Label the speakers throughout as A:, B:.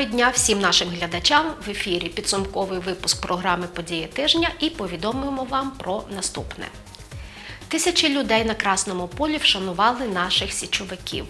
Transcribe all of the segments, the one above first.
A: Пори дня всім нашим глядачам в ефірі підсумковий випуск програми Події тижня і повідомимо вам про наступне. Тисячі людей на Красному полі вшанували наших січовиків.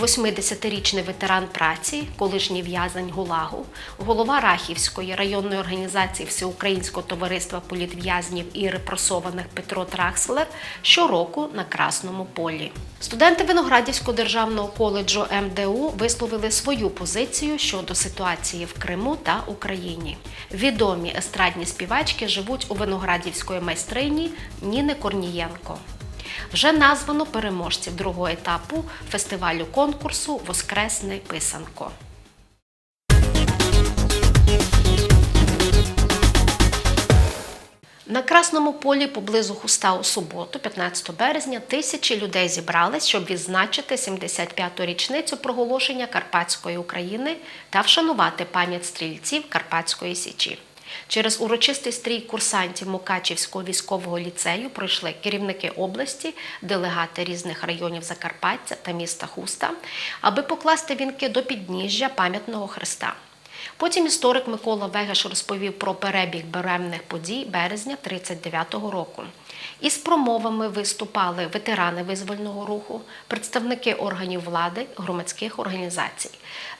A: 80-річний ветеран праці, колишній в'язень ГУЛАГу, голова Рахівської районної організації Всеукраїнського товариства політв'язнів і репресованих Петро Тракслер щороку на Красному полі. Студенти Виноградівського державного коледжу МДУ висловили свою позицію щодо ситуації в Криму та Україні. Відомі естрадні співачки живуть у Виноградівської майстрині Ніни Корнієнко. Вже названо переможців другого етапу фестивалю конкурсу Воскресний писанко. На Красному полі поблизу Хуста у суботу, 15 березня, тисячі людей зібрались, щоб відзначити 75-ту річницю проголошення Карпатської України та вшанувати пам'ять стрільців Карпатської Січі. Через урочистий стрій курсантів Мукачівського військового ліцею пройшли керівники області, делегати різних районів Закарпаття та міста Хуста, аби покласти вінки до підніжжя пам'ятного хреста. Потім історик Микола Вегеш розповів про перебіг беремних подій березня 39-го року. Із промовами виступали ветерани визвольного руху, представники органів влади, громадських організацій.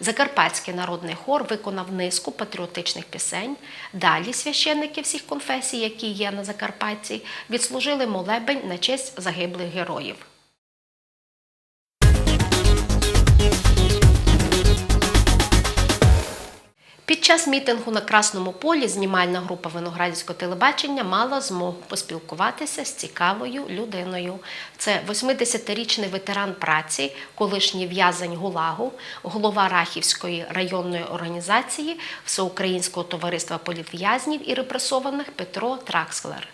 A: Закарпатський народний хор виконав низку патріотичних пісень. Далі священники всіх конфесій, які є на Закарпатті, відслужили молебень на честь загиблих героїв. Під час мітингу на Красному полі знімальна група виноградівського телебачення мала змогу поспілкуватися з цікавою людиною. Це 80-річний ветеран праці, колишній в'язень ГУЛАГу, голова Рахівської районної організації Всеукраїнського товариства політв'язнів і репресованих Петро Тракслер.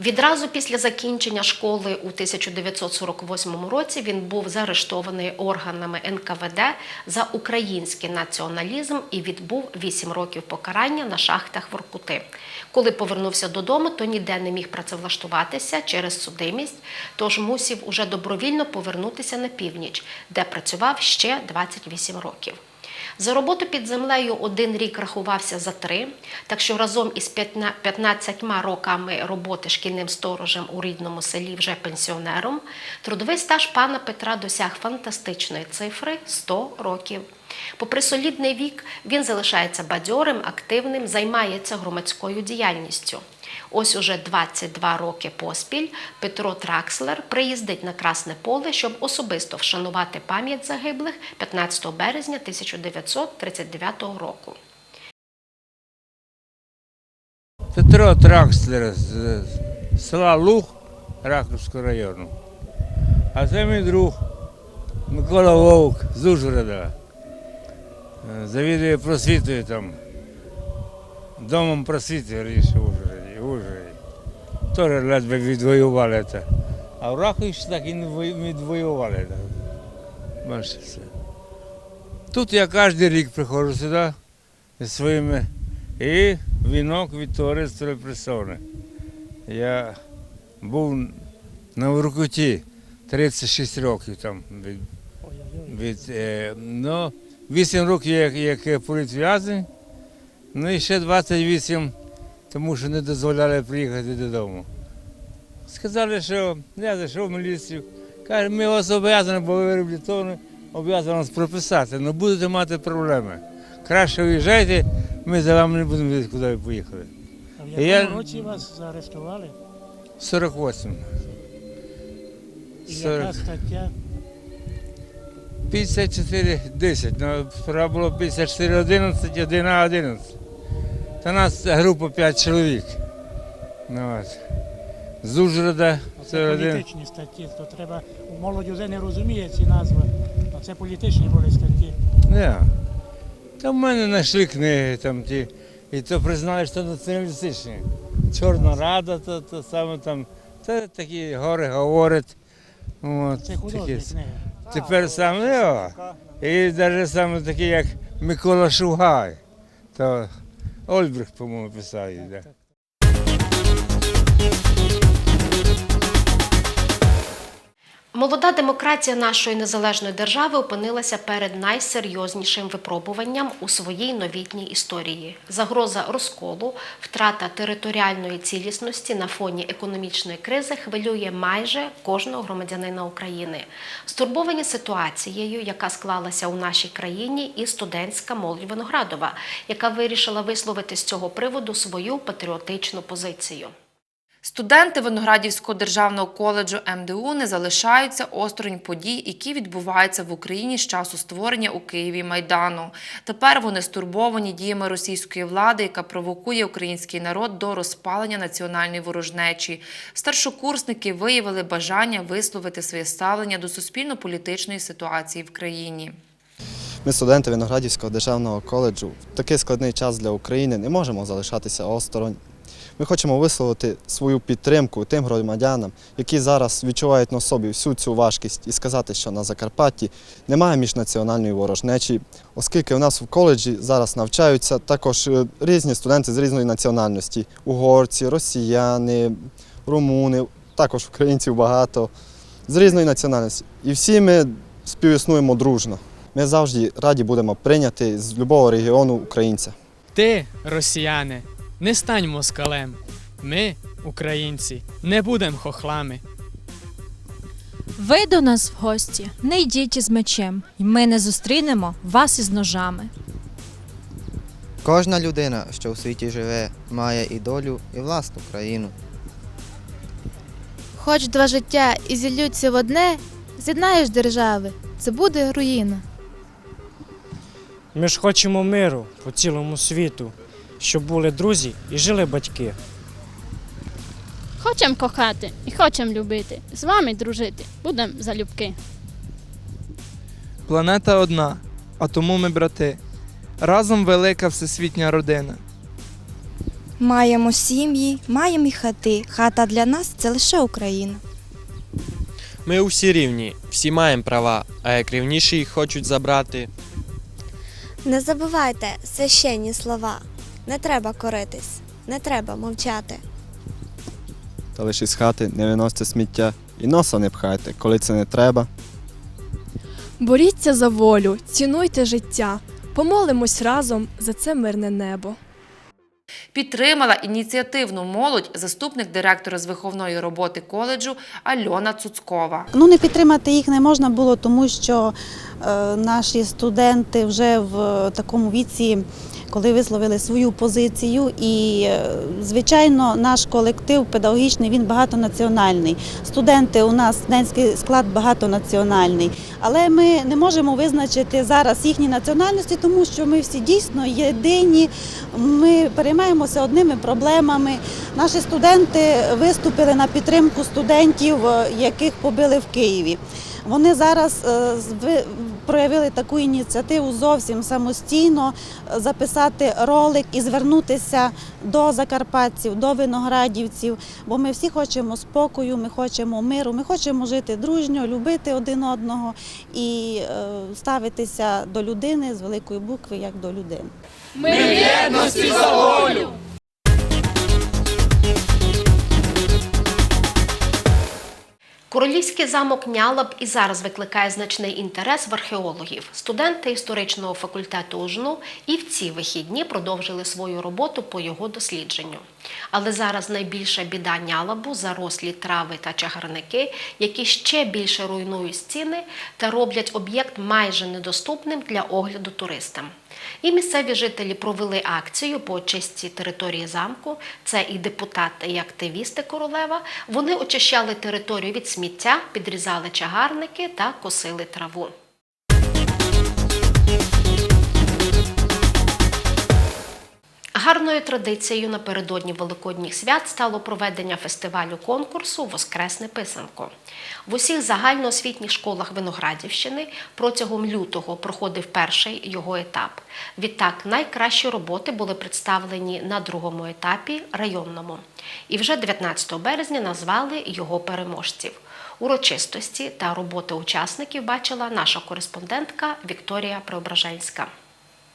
A: Відразу після закінчення школи у 1948 році він був заарештований органами НКВД за український націоналізм і відбув 8 років покарання на шахтах Воркути. Коли повернувся додому, то ніде не міг працевлаштуватися через судимість, тож мусів уже добровільно повернутися на північ, де працював ще 28 років. За роботу під землею один рік рахувався за три, так що разом із 15 роками роботи шкільним сторожем у рідному селі вже пенсіонером, трудовий стаж пана Петра досяг фантастичної цифри 100 років. Попри солідний вік, він залишається бадьорим, активним, займається громадською діяльністю. Ось уже 22 роки поспіль Петро Тракслер приїздить на Красне поле, щоб особисто вшанувати пам'ять загиблих 15 березня 1939 року.
B: Петро Тракслер з села Луг Рахівського району. А це мій друг Микола Вовк з Ужгорода. Е, Завідує просвітою там. Домом просвіти раніше в Ужгороді. в Ужгороді. Теж ледве відвоювали це. А в Рахові так і не відвоювали. Бачите. Тут я кожен рік приходжу сюди зі своїми і вінок від товариства репресовне. Я був на Воркуті 36 років там від, від е, ну, 8 років як, як політв'язень, ну і ще 28, тому що не дозволяли приїхати додому. Сказали, що я зайшов в міліцію. Каже, ми вас обов'язані, бо ви реабілітовані, обов'язані вас прописати, але будете мати проблеми. Краще уїжджайте, ми за вами не будемо дивитися, куди ви поїхали.
C: А в
B: Я-
C: році вас заарештували?
B: 48.
C: І
B: Сорок.
C: яка стаття?
B: 54, 10. Ну, справа було 54, 11, 1 а 11. Та нас група 5 чоловік. Ну, от. З Ужгорода,
C: Це
B: 41.
C: політичні статті, то треба, молодь вже не розуміє ці назви. А це політичні були статті.
B: Не. Та в мене знайшли книги там ті. І то признали, що націоналістичні. Чорна рада, то, то саме там. Це такі гори говорять. От,
C: Це художні
B: такі.
C: книги.
B: Тепер саме о, і навіть саме такі, як Микола Шугай, то Ольбрихт, по-моєму, писав Так, Да.
A: Молода демократія нашої незалежної держави опинилася перед найсерйознішим випробуванням у своїй новітній історії. Загроза розколу, втрата територіальної цілісності на фоні економічної кризи хвилює майже кожного громадянина України. Стурбовані ситуацією, яка склалася у нашій країні, і студентська молодь Виноградова, яка вирішила висловити з цього приводу свою патріотичну позицію.
D: Студенти Виноградівського державного коледжу МДУ не залишаються осторонь подій, які відбуваються в Україні з часу створення у Києві Майдану. Тепер вони стурбовані діями російської влади, яка провокує український народ до розпалення національної ворожнечі. Старшокурсники виявили бажання висловити своє ставлення до суспільно-політичної ситуації в країні.
E: Ми, студенти Виноградівського державного коледжу, в такий складний час для України не можемо залишатися осторонь. Ми хочемо висловити свою підтримку тим громадянам, які зараз відчувають на собі всю цю важкість, і сказати, що на Закарпатті немає міжнаціональної ворожнечі, оскільки у нас в коледжі зараз навчаються також е, різні студенти з різної національності: угорці, росіяни, румуни, також українців багато з різної національності. І всі ми співіснуємо дружно. Ми завжди раді будемо прийняти з будь-якого регіону українця.
F: Ти, росіяни, не стань москалем. Ми, українці, не будемо хохлами.
G: Ви до нас в гості не йдіть із мечем, і ми не зустрінемо вас із ножами.
H: Кожна людина, що у світі живе, має і долю, і власну країну.
I: Хоч два життя і зіллються в одне, з'єднаєш держави, це буде руїна.
C: Ми ж хочемо миру по цілому світу, щоб були друзі і жили батьки.
J: Хочем кохати і хочем любити, з вами дружити, будем залюбки.
K: Планета одна, а тому ми брати. Разом велика всесвітня родина.
L: Маємо сім'ї, маємо і хати. Хата для нас це лише Україна.
M: Ми усі рівні, всі маємо права, а як рівніші їх хочуть забрати.
L: Не забувайте священні слова. Не треба коритись, не треба мовчати.
E: Та лише з хати не виносьте сміття і носа не пхайте, коли це не треба.
N: Боріться за волю, цінуйте життя. Помолимось разом за це мирне небо.
D: Підтримала ініціативну молодь заступник директора з виховної роботи коледжу Альона Цуцкова.
O: Ну не підтримати їх не можна було, тому що е, наші студенти вже в такому віці, коли висловили свою позицію, і е, звичайно, наш колектив педагогічний він багатонаціональний. Студенти у нас студентський склад багатонаціональний, але ми не можемо визначити зараз їхні національності, тому що ми всі дійсно єдині. Ми переймаємося одними проблемами. Наші студенти виступили на підтримку студентів, е, яких побили в Києві. Вони зараз е, проявили таку ініціативу зовсім самостійно е, записати ролик і звернутися до закарпатців, до виноградівців. Бо ми всі хочемо спокою, ми хочемо миру, ми хочемо жити дружньо, любити один одного і е, ставитися до людини з великої букви як до людини.
J: Ми єдності за волю!
A: Королівський замок Нялаб і зараз викликає значний інтерес в археологів. Студенти історичного факультету УЖНУ і в ці вихідні продовжили свою роботу по його дослідженню. Але зараз найбільша біда Нялабу зарослі трави та чагарники, які ще більше руйнують стіни та роблять об'єкт майже недоступним для огляду туристам. І місцеві жителі провели акцію по очистці території замку. Це і депутати, і активісти королева. Вони очищали територію від сміття, підрізали чагарники та косили траву. Гарною традицією напередодні Великодніх свят стало проведення фестивалю конкурсу Воскресне писанко. В усіх загальноосвітніх школах Виноградівщини протягом лютого проходив перший його етап. Відтак, найкращі роботи були представлені на другому етапі районному. І вже 19 березня назвали його переможців. Урочистості та роботи учасників бачила наша кореспондентка Вікторія Преображенська.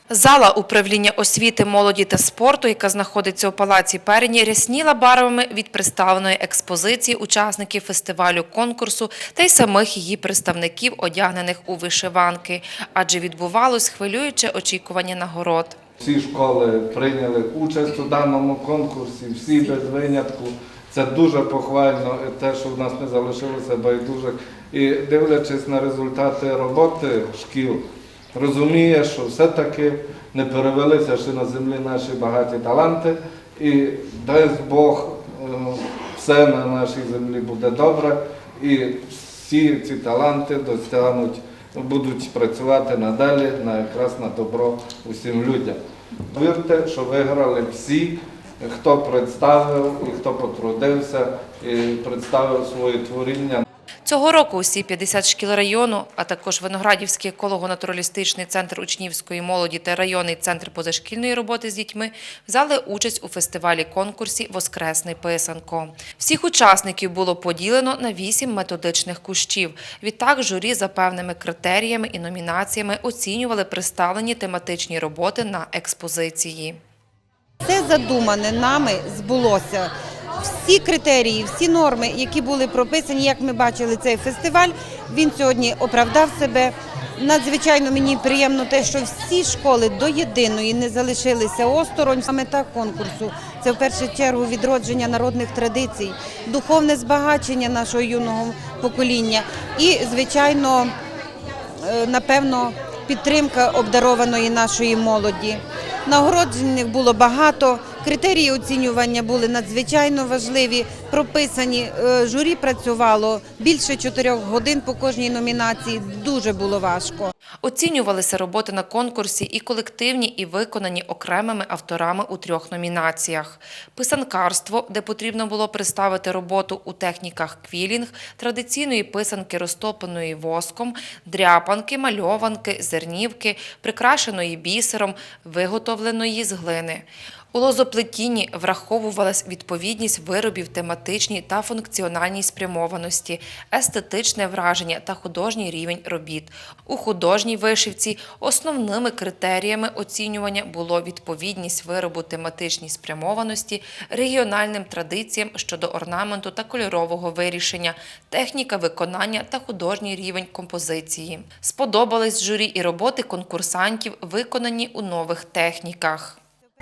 D: Зала управління освіти, молоді та спорту, яка знаходиться у палаці Перені, рясніла барвами від представленої експозиції учасників фестивалю конкурсу та й самих її представників, одягнених у вишиванки, адже відбувалось хвилююче очікування нагород.
P: Всі школи прийняли участь у даному конкурсі, всі без винятку. Це дуже похвально, те, що в нас не залишилося байдужих. І дивлячись на результати роботи шкіл, розуміє, що все-таки не перевелися ще на землі наші багаті таланти, і дасть Бог, е, все на нашій землі буде добре, і всі ці таланти досягнуть, будуть працювати надалі на якраз на добро усім людям. Вірте, що виграли всі, хто представив і хто потрудився і представив своє творіння.
D: Цього року усі 50 шкіл району, а також Виноградівський еколого-натуралістичний центр учнівської молоді та районний центр позашкільної роботи з дітьми взяли участь у фестивалі конкурсі Воскресний писанко. Всіх учасників було поділено на вісім методичних кущів. Відтак журі за певними критеріями і номінаціями оцінювали представлені тематичні роботи на експозиції.
Q: Все задумане нами збулося. Всі критерії, всі норми, які були прописані, як ми бачили цей фестиваль, він сьогодні оправдав себе. Надзвичайно мені приємно те, що всі школи до єдиної не залишилися осторонь. Саме так конкурсу це в першу чергу відродження народних традицій, духовне збагачення нашого юного покоління і, звичайно, е, напевно, підтримка обдарованої нашої молоді. Нагороджених було багато. Критерії оцінювання були надзвичайно важливі, прописані. Е, Журі працювало більше чотирьох годин по кожній номінації. Дуже було важко.
D: Оцінювалися роботи на конкурсі і колективні, і виконані окремими авторами у трьох номінаціях: писанкарство, де потрібно було представити роботу у техніках квілінг, традиційної писанки, розтопленої воском, дряпанки, мальованки, зернівки, прикрашеної бісером, виготовленої з глини. У лозоплетінні враховувалась відповідність виробів тематичній та функціональній спрямованості, естетичне враження та художній рівень робіт. У художній вишивці основними критеріями оцінювання було відповідність виробу тематичній спрямованості, регіональним традиціям щодо орнаменту та кольорового вирішення, техніка виконання та художній рівень композиції. Сподобались журі і роботи конкурсантів, виконані у нових техніках.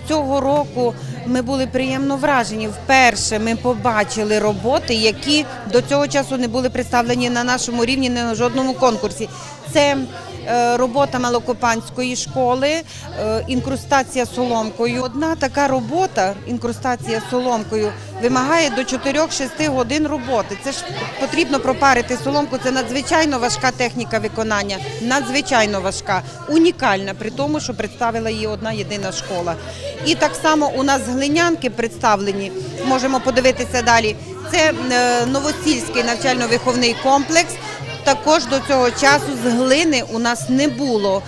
Q: Цього року ми були приємно вражені. Вперше ми побачили роботи, які до цього часу не були представлені на нашому рівні не на жодному конкурсі. Це робота Малокопанської школи, е, інкрустація соломкою. Одна така робота, інкрустація соломкою, вимагає до 4-6 годин роботи. Це ж потрібно пропарити соломку. Це надзвичайно важка техніка виконання, надзвичайно важка, унікальна, при тому, що представила її одна єдина школа. І так само у нас глинянки представлені. Можемо подивитися далі. Це е, Новосільський навчально-виховний комплекс. Також до цього часу з глини у нас не було.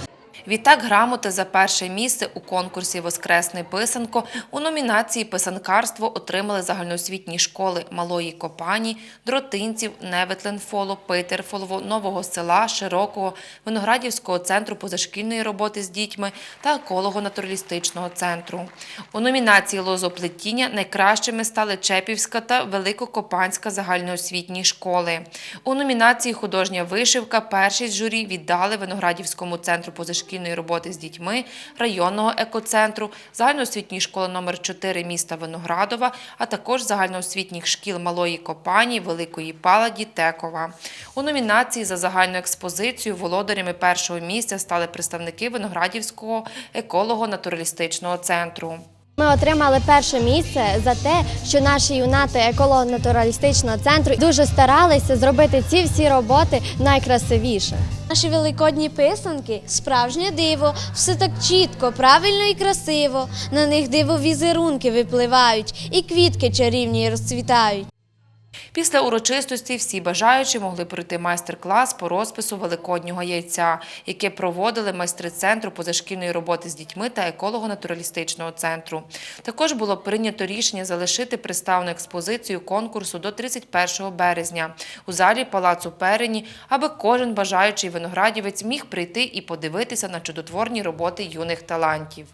D: Відтак грамоти за перше місце у конкурсі Воскресний писанко у номінації Писанкарство отримали загальноосвітні школи Малої Копані, Дротинців, Неветленфоло, Питерфолово, Нового села, Широкого, Виноградівського центру позашкільної роботи з дітьми та еколого-натуралістичного центру. У номінації Лозоплетіння найкращими стали Чепівська та Великокопанська загальноосвітні школи. У номінації Художня вишивка першість журі віддали Виноградівському центру позашкільної роботи з дітьми, районного екоцентру, загальноосвітньої школи номер 4 міста Виноградова, а також загальноосвітніх шкіл Малої Копані, Великої Паладі, Текова. У номінації за загальну експозицію володарями першого місця стали представники Виноградівського еколого-натуралістичного центру.
R: Ми отримали перше місце за те, що наші юнати еколого-натуралістичного центру дуже старалися зробити ці всі роботи найкрасивіше.
S: Наші великодні писанки справжнє диво, все так чітко, правильно і красиво. На них диво візерунки випливають, і квітки чарівні розцвітають.
D: Після урочистості всі бажаючі могли пройти майстер-клас по розпису великоднього яйця, яке проводили майстри центру позашкільної роботи з дітьми та еколого-натуралістичного центру. Також було прийнято рішення залишити представну експозицію конкурсу до 31 березня у залі Палацу Перені, аби кожен бажаючий виноградівець міг прийти і подивитися на чудотворні роботи юних талантів.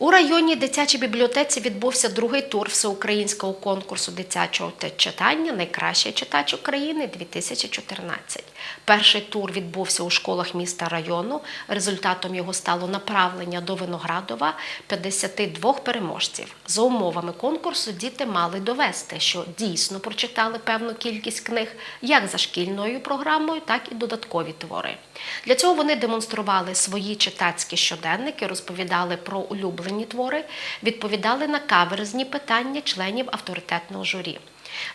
A: У районній дитячій бібліотеці відбувся другий тур всеукраїнського конкурсу дитячого читання Найкращий читач України 2014. Перший тур відбувся у школах міста району. Результатом його стало направлення до Виноградова 52 переможців. За умовами конкурсу діти мали довести, що дійсно прочитали певну кількість книг як за шкільною програмою, так і додаткові твори. Для цього вони демонстрували свої читацькі щоденники, розповідали про улюблені твори, відповідали на каверзні питання членів авторитетного журі.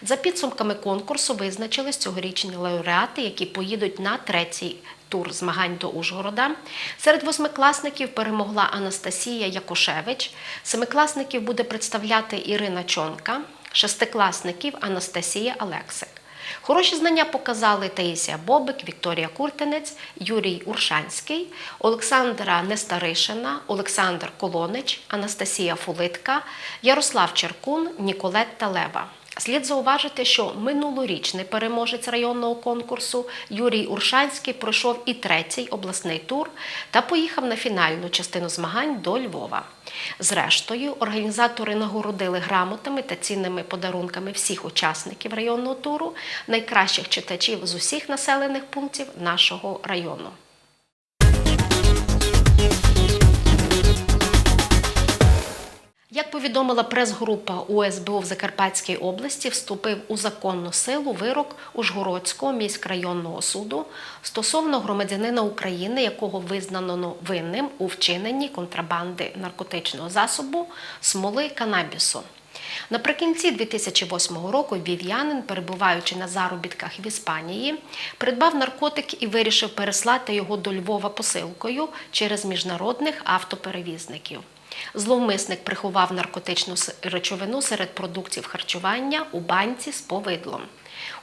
A: За підсумками конкурсу визначились цьогорічні лауреати, які поїдуть на третій тур змагань до Ужгорода. Серед восьмикласників перемогла Анастасія Якушевич, семикласників буде представляти Ірина Чонка, шестикласників Анастасія Алексик. Хороші знання показали Таїсія Бобик, Вікторія Куртинець, Юрій Уршанський, Олександра Нестаришина, Олександр Колонич, Анастасія Фулитка, Ярослав Черкун, Ніколетта Лева. Слід зауважити, що минулорічний переможець районного конкурсу Юрій Уршанський пройшов і третій обласний тур та поїхав на фінальну частину змагань до Львова. Зрештою, організатори нагородили грамотами та цінними подарунками всіх учасників районного туру, найкращих читачів з усіх населених пунктів нашого району. Як повідомила прес-група УСБУ в Закарпатській області, вступив у законну силу вирок Ужгородського міськрайонного суду стосовно громадянина України, якого визнано винним у вчиненні контрабанди наркотичного засобу смоли канабісу. Наприкінці 2008 року вів'янин, перебуваючи на заробітках в Іспанії, придбав наркотик і вирішив переслати його до Львова посилкою через міжнародних автоперевізників. Зловмисник приховав наркотичну речовину серед продуктів харчування у банці з повидлом.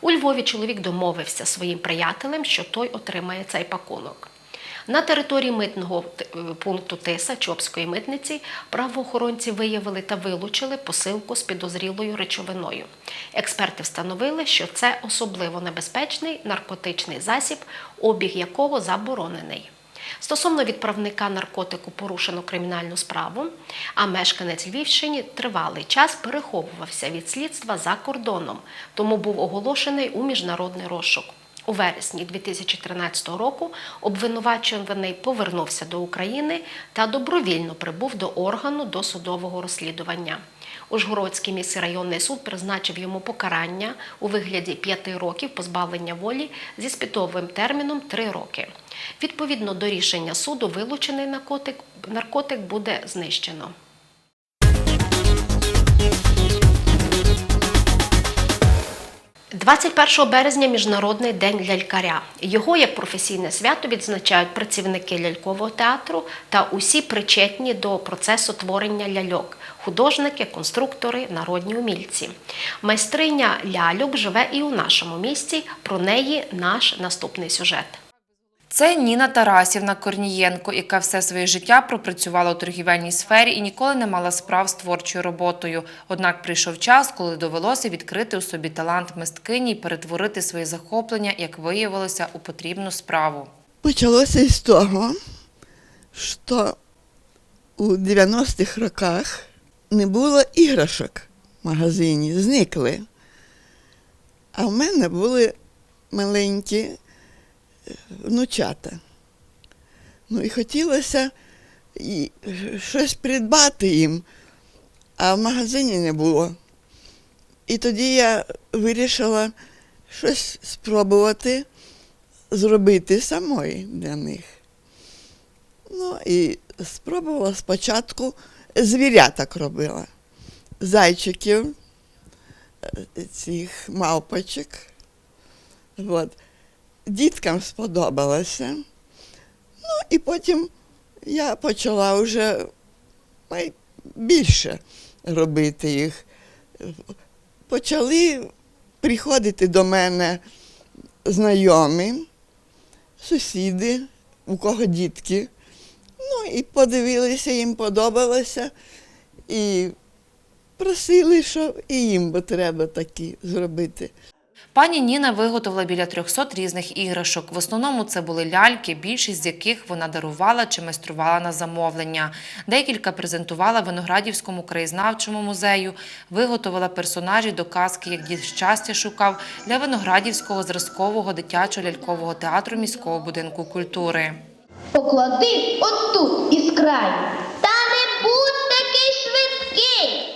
A: У Львові чоловік домовився своїм приятелем, що той отримає цей пакунок. На території митного е, пункту Тиса Чопської митниці правоохоронці виявили та вилучили посилку з підозрілою речовиною. Експерти встановили, що це особливо небезпечний наркотичний засіб, обіг якого заборонений. Стосовно відправника наркотику порушено кримінальну справу, а мешканець Львівщини тривалий час переховувався від слідства за кордоном, тому був оголошений у міжнародний розшук. У вересні 2013 року обвинувачуваний повернувся до України та добровільно прибув до органу досудового розслідування. Ужгородський міський районний суд призначив йому покарання у вигляді п'яти років позбавлення волі зі спітовим терміном три роки. Відповідно до рішення суду, вилучений наркотик буде знищено. – 21 березня Міжнародний день лялькаря. Його як професійне свято відзначають працівники лялькового театру та усі причетні до процесу творення ляльок художники, конструктори, народні умільці. Майстриня ляльок живе і у нашому місті. Про неї наш наступний сюжет.
D: Це Ніна Тарасівна Корнієнко, яка все своє життя пропрацювала у торгівельній сфері і ніколи не мала справ з творчою роботою. Однак прийшов час, коли довелося відкрити у собі талант мисткині і перетворити своє захоплення, як виявилося, у потрібну справу.
T: Почалося із того, що у 90-х роках не було іграшок в магазині, зникли. А в мене були маленькі внучата. Ну і хотілося і щось придбати їм, а в магазині не було. І тоді я вирішила щось спробувати зробити самої для них. Ну і спробувала спочатку звіряток робила. Зайчиків, е, цих мавпочок. От. Діткам сподобалося. Ну і потім я почала вже більше робити їх. Почали приходити до мене знайомі, сусіди, у кого дітки. Ну і подивилися, їм подобалося. І просили, що і їм би треба такі зробити.
D: Пані Ніна виготовила біля 300 різних іграшок. В основному це були ляльки, більшість з яких вона дарувала чи майструвала на замовлення. Декілька презентувала Виноградівському краєзнавчому музею, виготовила персонажі до казки, як дід щастя шукав для Виноградівського зразкового дитячого лялькового театру міського будинку культури.
U: Поклади отут із краю. Та не будь такий швидкий.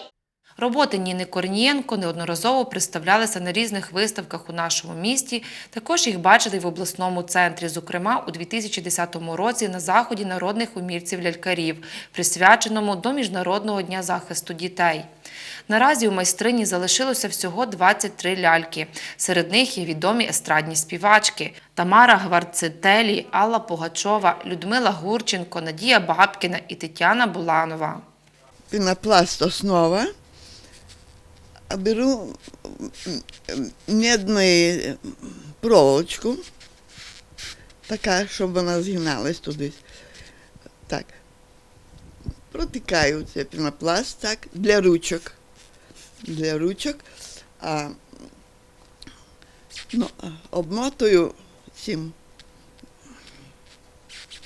D: Роботи Ніни Корнієнко неодноразово представлялися на різних виставках у нашому місті. Також їх бачили в обласному центрі, зокрема у 2010 році на заході народних умільців лялькарів, присвяченому до Міжнародного дня захисту дітей. Наразі у майстрині залишилося всього 23 ляльки. Серед них є відомі естрадні співачки Тамара Гварцетелі, Алла Пугачова, Людмила Гурченко, Надія Бабкіна і Тетяна Буланова.
T: Пінопласт основа, беру медну проволочку, така, щоб вона згиналась туди. Так. Протикаю цей пінопласт так, для ручок. Для ручок. А, ну, обмотую цим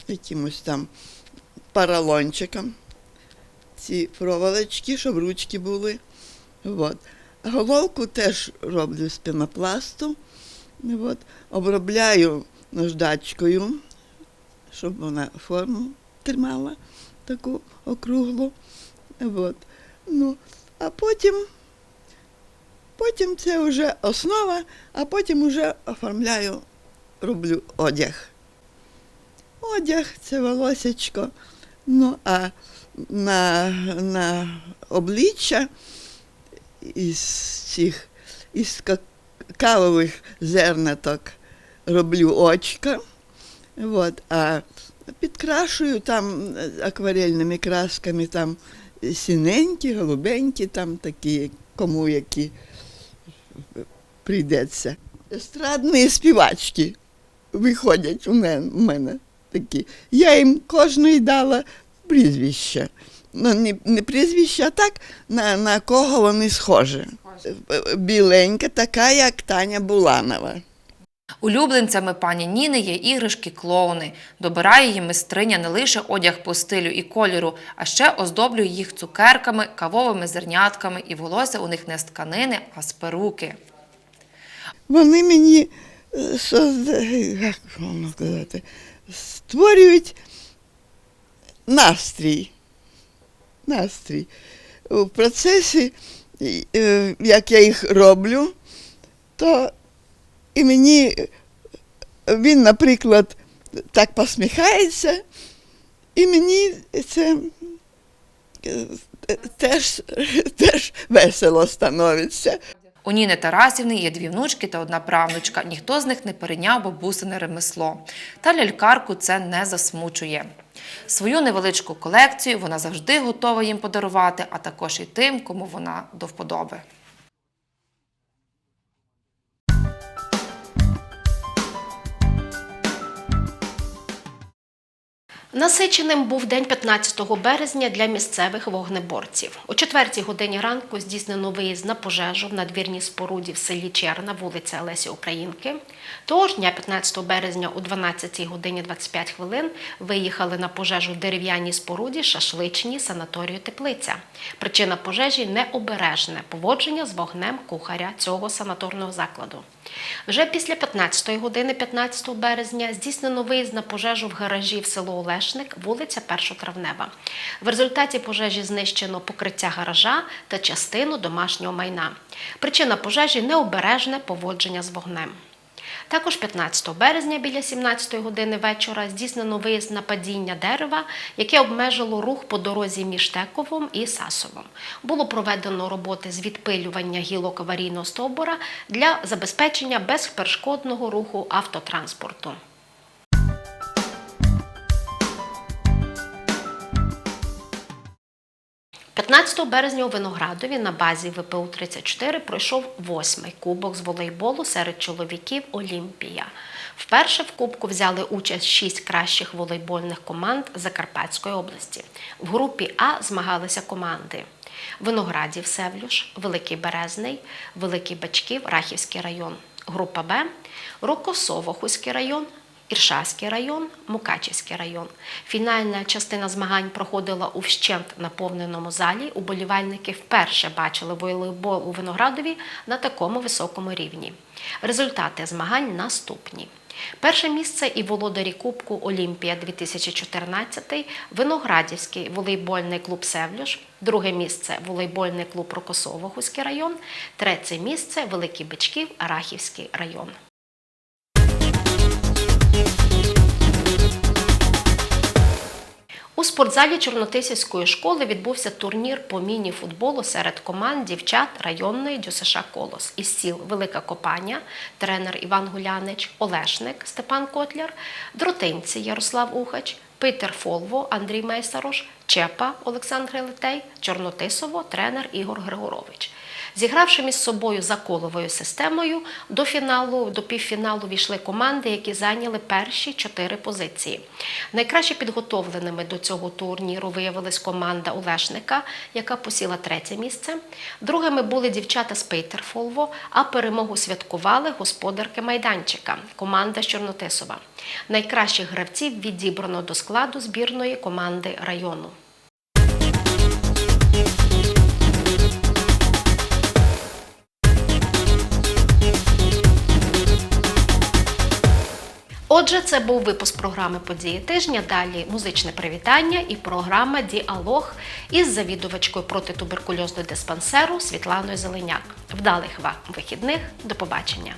T: якимось там поролончиком ці проволочки, щоб ручки були. От. Головку теж роблю з пінопласту. От. Обробляю наждачкою, щоб вона форму тримала таку округлу. От. Ну, а потім, потім це вже основа, а потім вже оформляю, роблю одяг. Одяг це волосечко. Ну, а на, на обличчя із цих із кавових зерняток роблю очка. От, а підкрашую там акварельними красками, там синенькі, голубенькі, там такі, кому які прийдеться. Естрадні співачки виходять у мене, у мене такі. Я їм кожної дала прізвище. Ну, не, не прізвище, а так, на, на кого вони схожі. Біленька, така, як Таня Буланова.
D: Улюбленцями пані Ніни є іграшки-клоуни. Добирає її майстриня не лише одяг по стилю і кольору, а ще оздоблює їх цукерками, кавовими зернятками і волосся у них не з тканини, а з перуки.
T: Вони мені е, як вам сказати, створюють настрій. Настрій. У процесі, е, як я їх роблю, то і мені він, наприклад, так посміхається, і мені це е, теж, теж весело становиться.
D: У Ніни Тарасівни є дві внучки та одна правнучка. Ніхто з них не перейняв бабусине ремесло. Та лялькарку це не засмучує. Свою невеличку колекцію вона завжди готова їм подарувати, а також і тим, кому вона до вподоби.
A: Насиченим був день 15 березня для місцевих вогнеборців. О 4 годині ранку здійснено виїзд на пожежу в надвірній споруді в селі Черна, вулиця Лесі Українки. Того ж дня 15 березня о 12 годині 25 хвилин виїхали на пожежу в дерев'яній споруді шашличній санаторію Теплиця. Причина пожежі необережне поводження з вогнем кухаря цього санаторного закладу. Вже після 15 години 15 березня здійснено виїзд на пожежу в гаражі в село Олешник, вулиця Першотравнева. В результаті пожежі знищено покриття гаража та частину домашнього майна. Причина пожежі необережне поводження з вогнем. Також 15 березня біля 17 години вечора здійснено виїзд на падіння дерева, яке обмежило рух по дорозі між Тековом і Сасовом. Було проведено роботи з відпилювання гілок аварійного стовбура для забезпечення безперешкодного руху автотранспорту. 17 березня у Виноградові на базі ВПУ 34 пройшов восьмий кубок з волейболу серед чоловіків Олімпія. Вперше в кубку взяли участь шість кращих волейбольних команд Закарпатської області. В групі А змагалися команди. Виноградів Севлюш, Великий Березний, Великий Бачків, Рахівський район. Група Б Рокосово, Хуський район, Іршавський район, Мукачівський район. Фінальна частина змагань проходила у вщент наповненому залі. Уболівальники вперше бачили волейбол у Виноградові на такому високому рівні. Результати змагань наступні. Перше місце і володарі Кубку Олімпія 2014, Виноградівський волейбольний клуб Севлюш, друге місце волейбольний клуб Рокосово, Хуський район, третє місце Великий Бичків, Рахівський район. Спортзалі Чорнотисівської школи відбувся турнір по міні-футболу серед команд дівчат районної ДЮСШ Колос із сіл Велика Копання, тренер Іван Гулянич, Олешник Степан Котляр, Дротинці Ярослав Ухач, Питер Фолво, Андрій Мейсарош, Чепа Олександр Гелетей, Чорнотисово, тренер Ігор Григорович. Зігравши між собою за коловою системою, до фіналу, до півфіналу війшли команди, які зайняли перші чотири позиції. Найкраще підготовленими до цього турніру виявилась команда Олешника, яка посіла третє місце. Другими були дівчата з Пейтерфолво, а перемогу святкували господарки майданчика, команда Чорнотисова. Найкращих гравців відібрано до складу збірної команди району. Отже, це був випуск програми Події тижня. Далі музичне привітання і програма Діалог із завідувачкою протитуберкульозного диспансеру Світланою Зеленяк. Вдалих вам вихідних. До побачення.